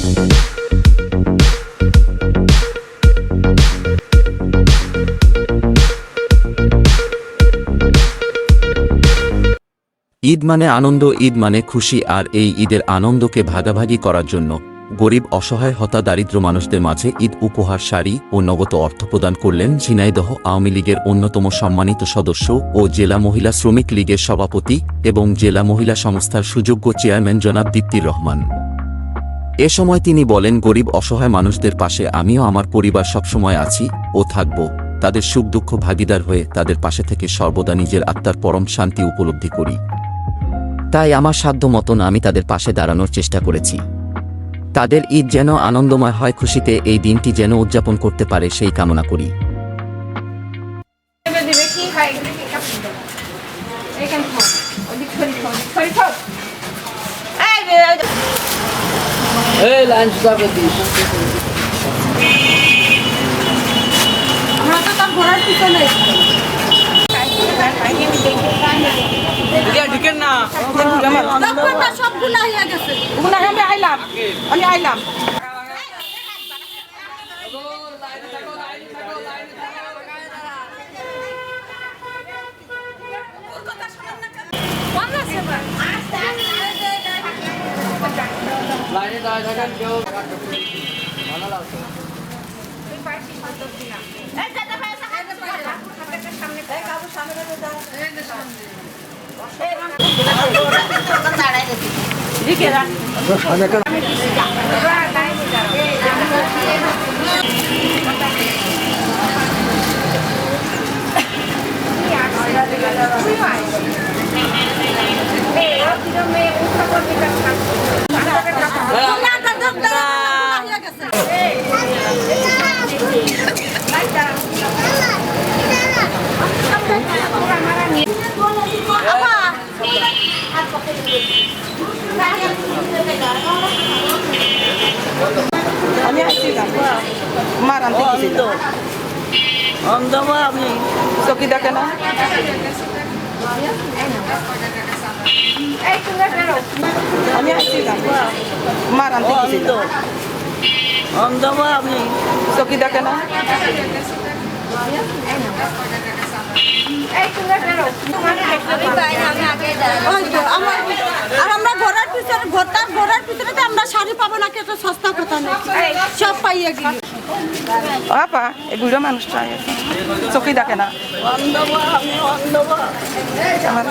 ঈদ মানে আনন্দ, ঈদ মানে খুশি, আর এই ঈদের আনন্দকে ভাগাভাগি করার জন্য গরিব, অসহায়, হতা, দারিদ্র মানুষদের মাঝে ঈদ উপহার, শাড়ি ও নগদ অর্থ প্রদান করলেন ঝিনাইদহ আওয়ামী লীগের অন্যতম সম্মানিত সদস্য ও জেলা মহিলা শ্রমিক লীগের সভাপতি এবং জেলা মহিলা সংস্থার সুযোগ্য চেয়ারম্যান জনাব দীপ্তির রহমান। এ সময় তিনি বলেন, গরিব অসহায় মানুষদের পাশে আমিও আমার পরিবার সবসময় আছি ও থাকব। তাদের সুখ দুঃখ ভাগিদার হয়ে তাদের পাশে থেকে সর্বদা নিজের আত্মার পরম শান্তি উপলব্ধি করি। তাই আমার সাধ্য মতন আমি তাদের পাশে দাঁড়ানোর চেষ্টা করেছি। তাদের ঈদ যেন আনন্দময় হয়, খুশিতে এই দিনটি যেন উদযাপন করতে পারে সেই কামনা করি। এই লাঞ্চ যাবে দিস আমরা তো তার ঘোরার পিছনে সব গুণা হয়ে গেছে গুণা আমি আইলাম আমি আইলাম লাইনে দাঁড়িয়ে থাকেন কেউ। ভালো লাগছে আমি আসছিলাম মার আনতে গেছিলাম অন্ধমা আমি চকি দেখে না এই তুমি বেরো আমি আসছিলাম। মার আনতে গেছিলাম অন্ধমা আমি চকি দেখে না আমরা ঘোরার পিছনে ঘরটার ঘোরার পিছনে তো আমরা শাড়ি পাবো না কেউ সস্তা কথা নেই সব পাইয়ে গিয়ে আপা এই বুড়ো মানুষটা। চকি দেখে না আমার